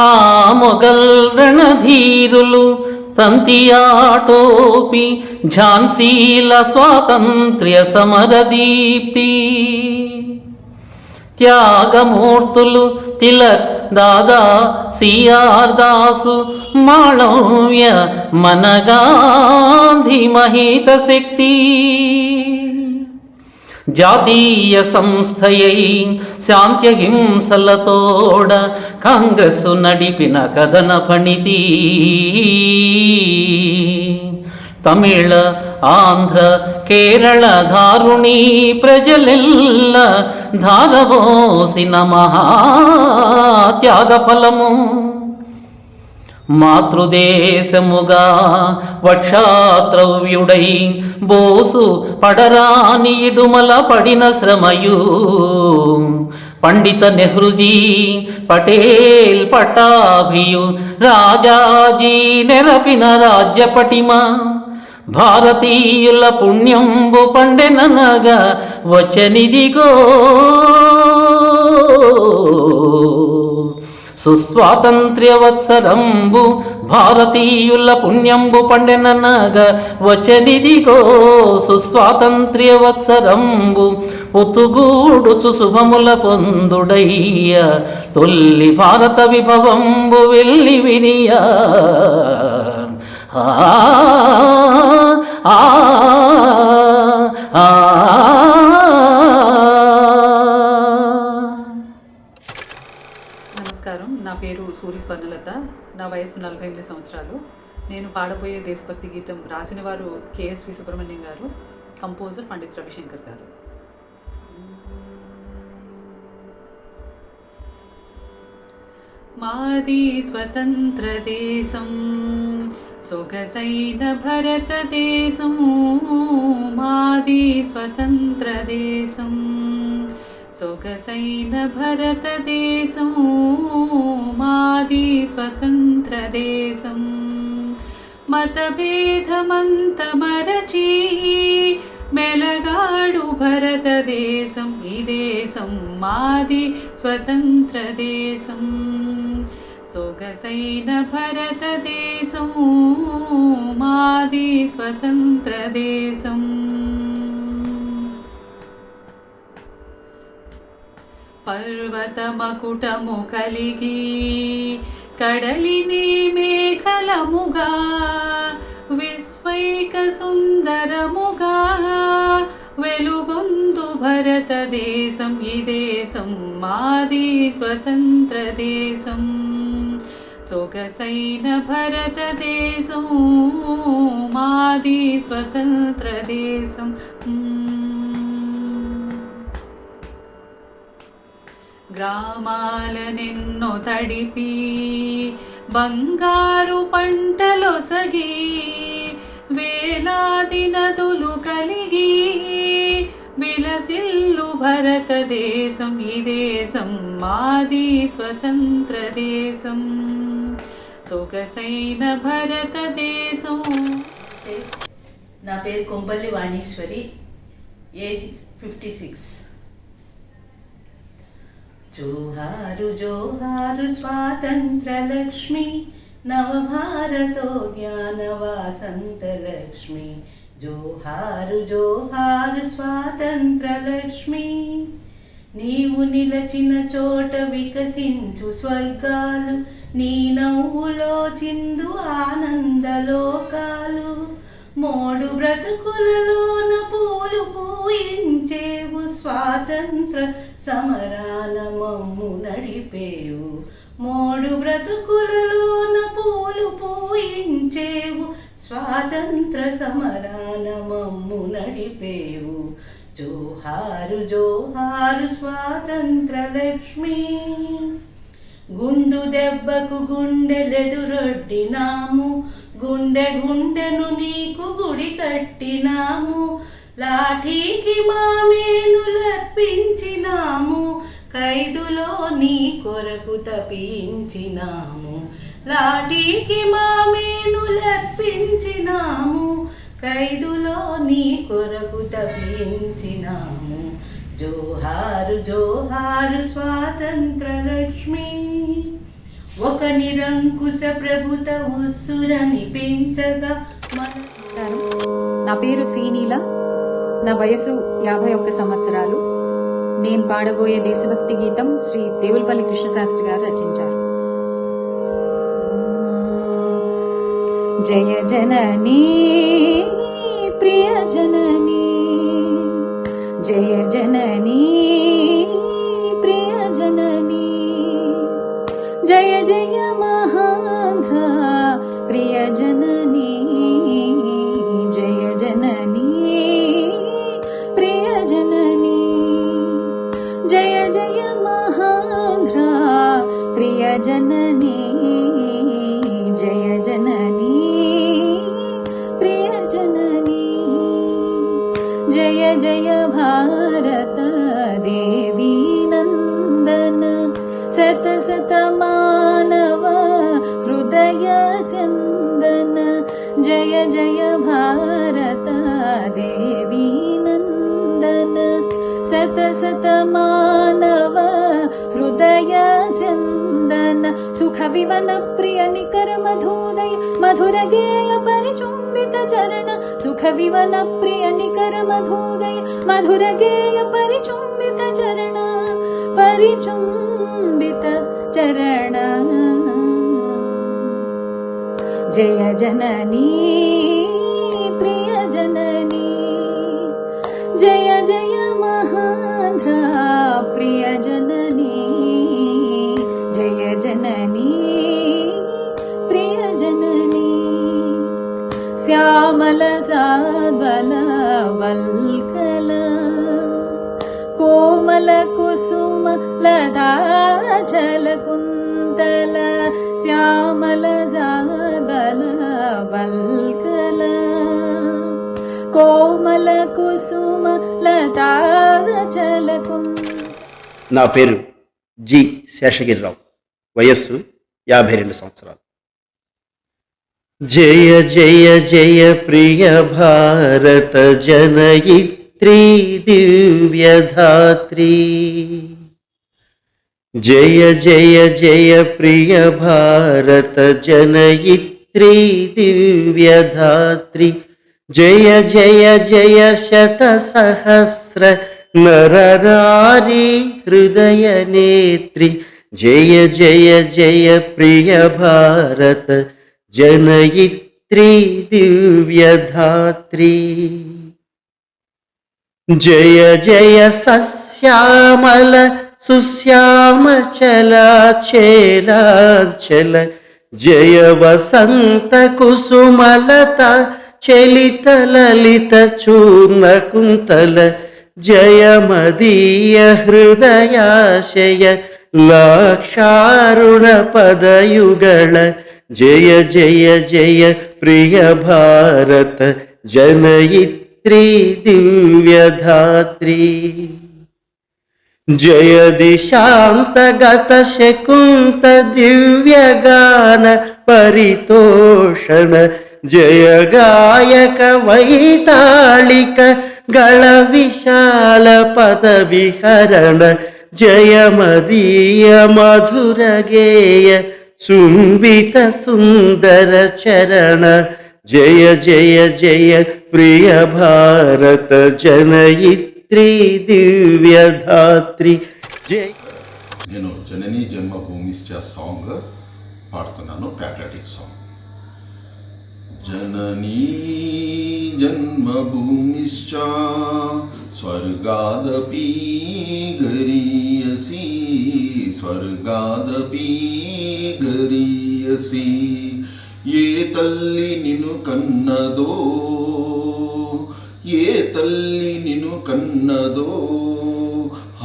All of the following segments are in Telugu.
ఆ మొగల్ రణధీరులు తంతియాటోపి ఝాన్సీల స్వాతంత్ర్య సమరదీప్తి త్యాగమూర్తులు తిలక్ దాదా సిఆర్ దాసు మాళవ్య మనగాంధి మహిత శక్తి. జాతీయ సంస్థయై శాంత్యహింసలతోడ కాంగ్రెస్సు నడిపిన కథన ఫణితి తమిళ ఆంధ్ర కేరళ దారుణి ప్రజలెల్ల ధారవోసిన మహాత్యాగ ఫలము మాతృదేశముగా వక్షాత్రవ్యుడై బోసు పడరాని ఇడుమల పడిన శ్రమయు. పండిత నెహ్రూజీ పటేల్ పటాభియు రాజాజీ నెరపిన రాజ్య పటిమ భారతీయుల పుణ్యంబు పండెననగా వచ్చనిదిగో సుస్వాతంత్ర్యవత్సరంబు భారతీయుల పుణ్యంబు పండెననగ వచనిదిగో సుస్వాతంత్ర్యవత్సరంబు ఉతుగూడుచు శుభముల పొందుడయ్య తొల్లి భారత విభవంబు వెళ్ళి వినియ. ఆ ఆ సూరి స్వర్ణలత నా వయసు నలభై ఎనిమిది సంవత్సరాలు. నేను పాడబోయే దేశభక్తి గీతం రాసిన వారు కేఎస్వి సుబ్రహ్మణ్యం గారు కంపోజర్ పండిత్ రవిశంకర్ గారు. మాది స్వతంత్ర దేశం సొగసైన భరతదేశం మాది స్వతంత్ర దేశం. सोगसैन भरतदेशो मादि स्वतन्त्रदेशं मतभेदमन्तमरची बेलगाडु भरतदेशं ईदेशं मादि स्वतन्त्रदेशम् सोगसैन भरतदेशो मादि स्वतन्त्रदेशम् పర్వతమకుటము కలిగి కడలిని మేఘలముగా విశ్వైక సుందరముగా వెలుగొందు భరతదేశం. ఈ దేశం మాది స్వతంత్ర దేశం. సొగసైన భరతదేశం మాది స్వతంత్ర దేశం. గ్రామాలనెన్నో తడిపి బంగారు పంటలొసగి వేలాది నదులు కలిగి విలసిల్లు భరతదేశం ఈ దేశం మాది స్వతంత్ర దేశం. సొగసైన భరతదేశం. నా పేరు Kompalli Vaneeshwari age fifty six. జోహారు జోహారు స్వాతంత్ర లక్ష్మి నవభారతో వాసంత లక్ష్మి జోహారు జోహారు స్వాతంత్ర లక్ష్మి నీవు నిలచిన చోట వికసించు స్వర్గాలు నీ నవ్వులో చిందు ఆనందలోకాలు. మోడు బ్రతుకులలోన పూలు పూయించేవు స్వాతంత్ర సమరాల మమ్ము నడిపేవు. మోడు బ్రతుకులలోన పూలు పూయించేవు స్వాతంత్ర సమరాల మమ్ము నడిపేవు. జోహారు జోహారు స్వాతంత్ర లక్ష్మి. గుండు దెబ్బకు గుండెలెదురొడ్డినాము గుండె గుండెను నీకు గుడి కట్టినాము. లాఠీకి మామేను లప్పించినాము ఖైదులో నీ కొరకు తపించినాము లాఠీకి మామేను లప్పించినాము ఖైదులో నీ కొరకు తపించినాము జోహారు జోహారు స్వాతంత్ర లక్ష్మి ఒక నిరంకుశ ప్రభుత ఉస్సురని పెంచగా నా పేరు సీనీల. నా వయసు యాభై ఒక్క సంవత్సరాలు. నేను పాడబోయే దేశభక్తి గీతం శ్రీ దేవులపల్లి కృష్ణశాస్త్రి గారు రచించారు. జయ జననీ जय भारत देवी नन्दन। सतसतमानव हृदय स्यन्दन जय जय भारत देवी नन्दन। सतसतमानव हृदय सतसत मानव निकर मधुदय मधुरगेय परिचुम् सुरसरित चरण सुख विमल प्रिय निकर मधोदय मधुर गेय परिचुंबित चरण परिचुंबित चरण। जय जननी प्रिय లదాచల కుంతల శ్యామల సాద్వల వల్కల కోమల కుసుమ లతాచల నా పేరు జి శేషగిరిరావు. వయస్సు యాభై రెండు సంవత్సరాలు. జయ జయ జయ ప్రియ భారత జనయిత్రి దివ్యధాత్రి. జయ జయ జయ ప్రియ భారత జనయిత్రి దివ్యధాత్రి జయ జయ జయ శత సహస్ర నరరారి హృదయ నేత్రి. జయ జయ జయ ప్రియ భారత జనయిత్రి దివ్యధాత్రి జయ జయ సుశ్యామ చల చేలాచల జయ వసంత కుసుమలత చలిత లలిత చూర్ణ కుంతల జయ మదీయ హృదయాశయ లాక్షారుణ పదయుగళ జయ జయ జయ ప్రియ భారత జనయిత్రి దివ్యధాత్రి. जय दिशान्त दिव्यगान परितोषण जय गायक वैतालिक गल विशाल पदविहरण जय मदीय मधुरगेय सुम्बित सुन्दर चरण जय जय जय प्रिय भारत जनयित త్రిదివ్యధాత్రి జై. నేను జననీ జన్మభూమిశ్చ సాంగ్ పాడుతున్నాను ప్యాట్రాటిక్ సాంగ్ జననీ జన్మభూమిశ్చ స్వర్గాదపి గరీయసి స్వర్గాదపి గరీయసి. ఏ తల్లి నిన్ను కన్నదో ఏ తల్లి నిన్ను కన్నదో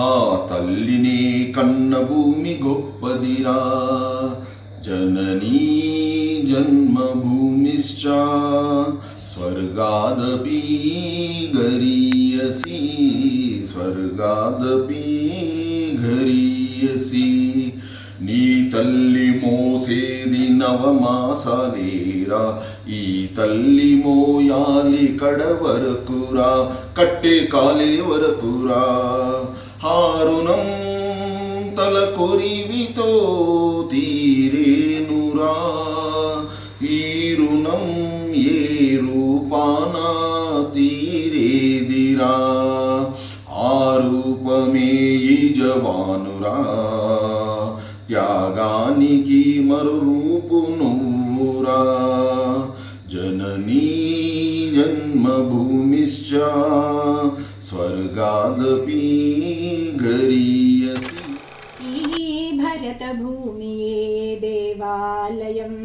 ఆ తల్లిని కన్న భూమి గొప్పదిరా జననీ జన్మభూమిశ్చ స్వర్గాదపి గరీయసి స్వర్గాదపి ಈ ತಲ್ಲಿ ಮೋಸೇದಿ ನವಮಾಸನೇರ ಈ ತಲ್ಲಿ ಮೋಯಾಲಿ ಕಡವರಕುರ ಕಟ್ಟೆ ಕಾಲೇವರಕುರ ಹಾರುನಂ ತಲ ಕೊರಿವಿತೋ ತೀರೇನುರ ಏರು ಏರೂಪಾನ ತೀರೇದಿರ ಆರೂಪಮೇ ಈ ಜವಾನುರಾ త్యాగానికి మరు రూపు నువ్వురా జననీ జన్మభూమిశ్చ స్వర్గాదపి గరీయసి ఈ భరతభూమియే దేవాలయం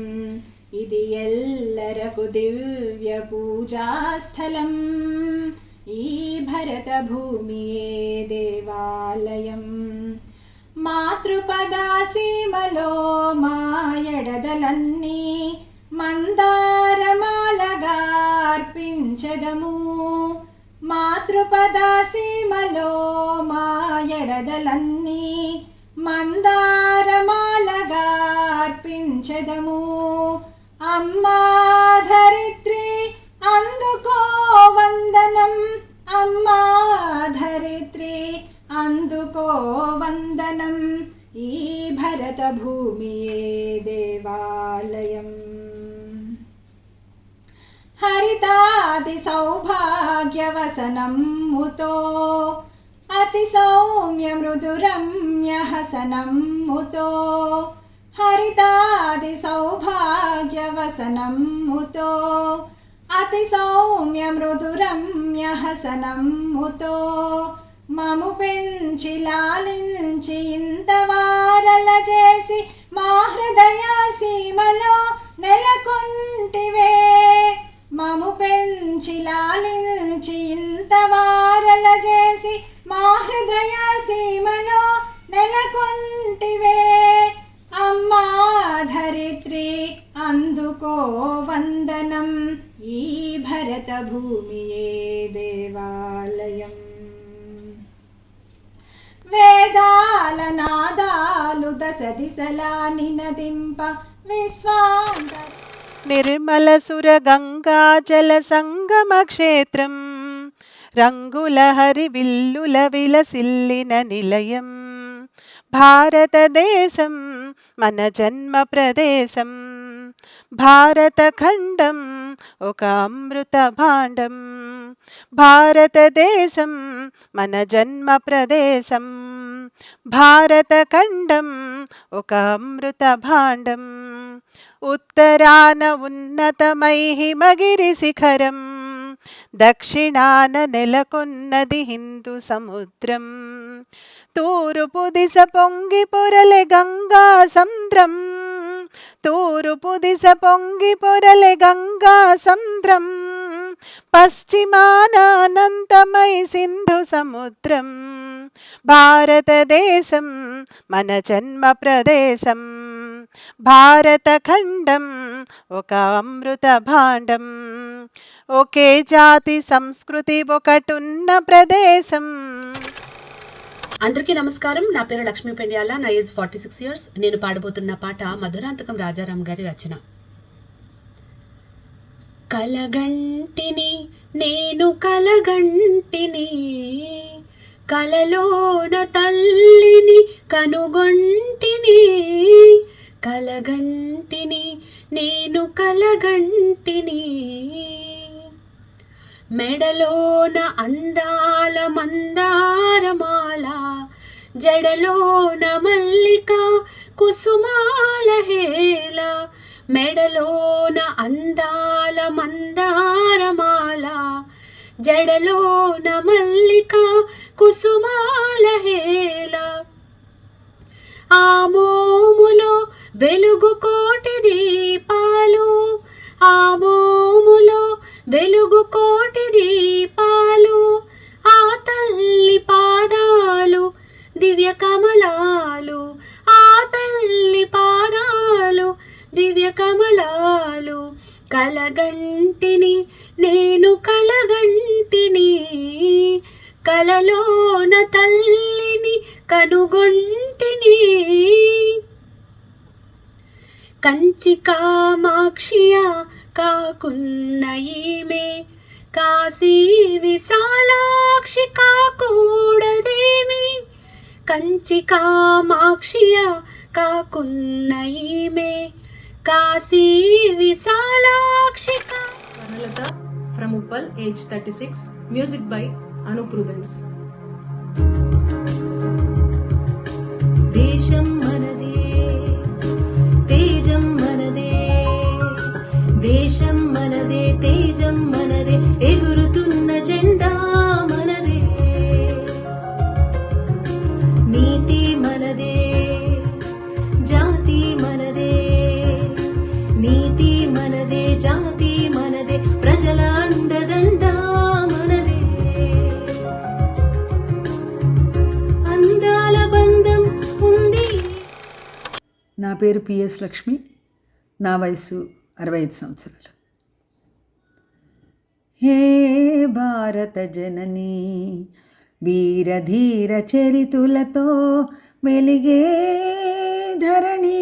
ఇది ఎల్లరకు దివ్య పూజాస్థలం ఈ భరతభూమియే దేవాలయం మాతృపదాసీమలో మాయడదలన్నీ మందారమాలగార్పించదము మాతృపదాసీమలో మాయడదలన్నీ మందారమాలగార్పించదము అమ్మా ధరిత్రి అందుకో వందనం. అమ్మా ధరిత్రి అందుకో వందనం ఈ భరత భూమియే దేవాలయం. హరితాది సౌభాగ్యవసనముతో అతి సౌమ్య మృదురమ్య హసనముతో హరితాది సౌభాగ్యవసనముతో అతి సౌమ్య మృదురమ్య హసనముతో మము పెంచి లాలించి ఇంతవారల చేసి మా హృదయ సీమలో నెలకొంటివే. మము పెంచి లాలించి ఇంతవారల చేసి మా హృదయ సీమలో నెలకొంటివే. అమ్మా ధరిత్రి అందుకో వందనం ఈ భరత భూమియే దేవాలయం. వేదాల నాదాలు దశ దిశలా నినదింప విశ్వాంత నిర్మల సుర గంగా జల సంగమ క్షేత్రం రంగుల హరి విల్లుల విలసిల్లిన నిలయం భారతదేశం మన జన్మ ప్రదేశం. భారతఖండం ఒక అమృత భాండం. భారతదేశం మన జన్మ ప్రదేశం. భారతఖండం ఒక అమృత భాండం. ఉత్తరాన ఉన్నతమై హిమగిరి శిఖరం. దక్షిణాన నెలకొన్నది హిందూ సముద్రం. తూర్పు దిశ పొంగి పొరలె గంగా సంద్రం. తూరుపు దిశ పొంగి పొరలె గంగా సంద్రం. పశ్చిమానానంతమై సింధు సముద్రం. భారతదేశం మన జన్మ ప్రదేశం. భారతఖండం ఒక అమృత భాండం. ఒకే జాతి సంస్కృతి ఒకటున్న ప్రదేశం. అందరికీ నమస్కారం. నా పేరు లక్ష్మీ పెండియాల. నా ఏజ్ ఫార్టీ సిక్స్ ఇయర్స్. నేను పాడబోతున్న పాట మధురాంతకం రాజారాం గారి రచన. కలగంటిని నేను కలగంటిని కలలోన తల్లిని కనుగొంటిని కలగంటిని నేను కలగంటిని. మెడలోన అందాల మందారమాల జడలోన మల్లిక కుసుమాల హేల మెడలోన అందాల మందారమాల జడలోన మల్లిక కుసుమాల హేల ఆ మోములో దీపాలు ఆ తల్లి పాదాలు దివ్య కమలాలు ఆ తల్లి పాదాలు దివ్య కమలాలు కలగంటిని నేను కలగంటిని కలలోన తల్లిని కనుగొంటిని. కంచి కామాక్షియా కాకున్న ఈమె కాశీ విశాలాక్షి కాకూడదేమి? కంచి కామాక్షియ కాకున్న Kashi Visalakshi Vanalatha from Uppal age thirty six music by Anup Rubens దేశం పేరు పిఎస్ లక్ష్మి. నా వయసు అరవై ఐదు సంవత్సరాలు. హే భారత జనని వీరధీర చరితులతో వెలిగే ధరణి.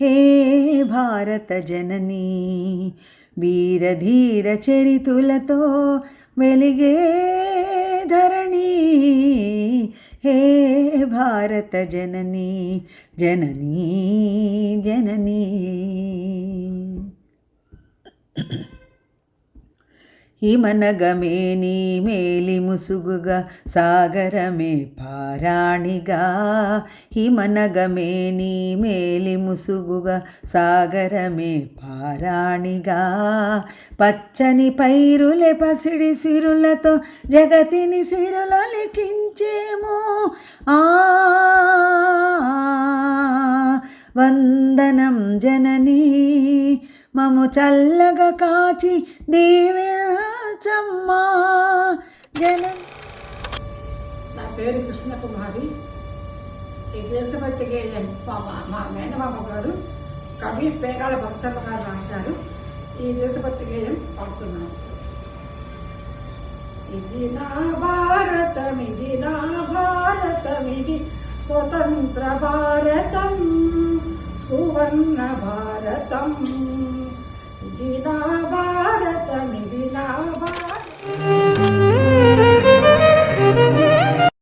హే భారత జనని వీరధీర చరితులతో వెలిగే ధరణి. హే భారత జనని జననీ జననీ హిమనగమే నీ మేలి ముసుగుగా సాగరమే పారాణిగా. హిమనగమే నీ మేలి ముసుగుగా సాగరమే పారాణిగా. పచ్చని పైరులే పసిడి సిరులతో జగతిని సిరుల లిఖించేమో ఆ వందనం జననీ మము చల్లగా కాచి దీవించమ్మా జన నా పేరు కృష్ణకుమారి. ఈ దేశభక్తి గేయం మా మా- మేనమామ గారు కవి పేగాల బొత్సమ్మ గారు రాశారు. ఈ దేశభక్తి గేయం పాడుతున్నాను. ఇది నా భారతం ఇది నా భారతం ఇది స్వతంత్ర భారతం సువర్ణ భారతం. 弥那婆热玛美，弥那。